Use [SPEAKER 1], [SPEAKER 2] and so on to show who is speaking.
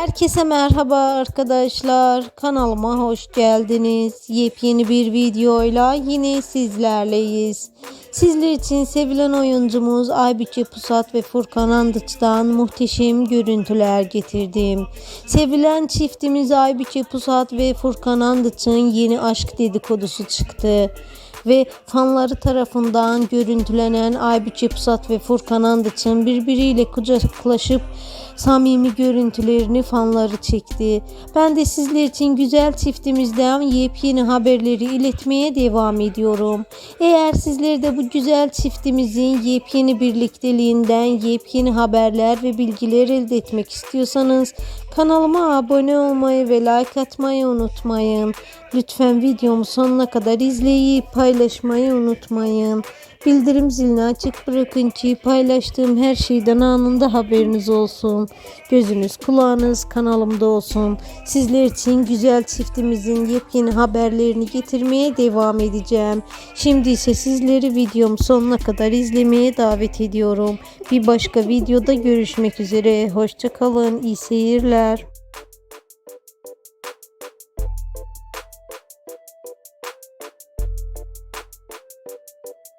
[SPEAKER 1] Herkese merhaba arkadaşlar. Kanalıma hoş geldiniz. Yepyeni bir videoyla yine sizlerleyiz. Sizler için sevilen oyuncumuz Aybüke Pusat ve Furkan Andıç'tan muhteşem görüntüler getirdim. Sevilen çiftimiz Aybüke Pusat ve Furkan Andıç'ın yeni aşk dedikodusu çıktı ve fanları tarafından görüntülenen Aybüke Pusat ve Furkan Andıç'ın birbiriyle kucaklaşıp samimi görüntülerini fanları çekti. Ben de sizler için güzel çiftimizden yepyeni haberleri iletmeye devam ediyorum. Eğer sizler de bu güzel çiftimizin yepyeni birlikteliğinden yepyeni haberler ve bilgiler elde etmek istiyorsanız kanalıma abone olmayı ve like atmayı unutmayın. Lütfen videomu sonuna kadar izleyip paylaşmayı unutmayın. Bildirim zilini açık bırakın ki paylaştığım her şeyden anında haberiniz olsun. Gözünüz kulağınız kanalımda olsun. Sizler için güzel çiftimizin yepyeni haberlerini getirmeye devam edeceğim. Şimdi ise sizleri videom sonuna kadar izlemeye davet ediyorum. Bir başka videoda görüşmek üzere. Hoşçakalın. İyi seyirler. Thank you.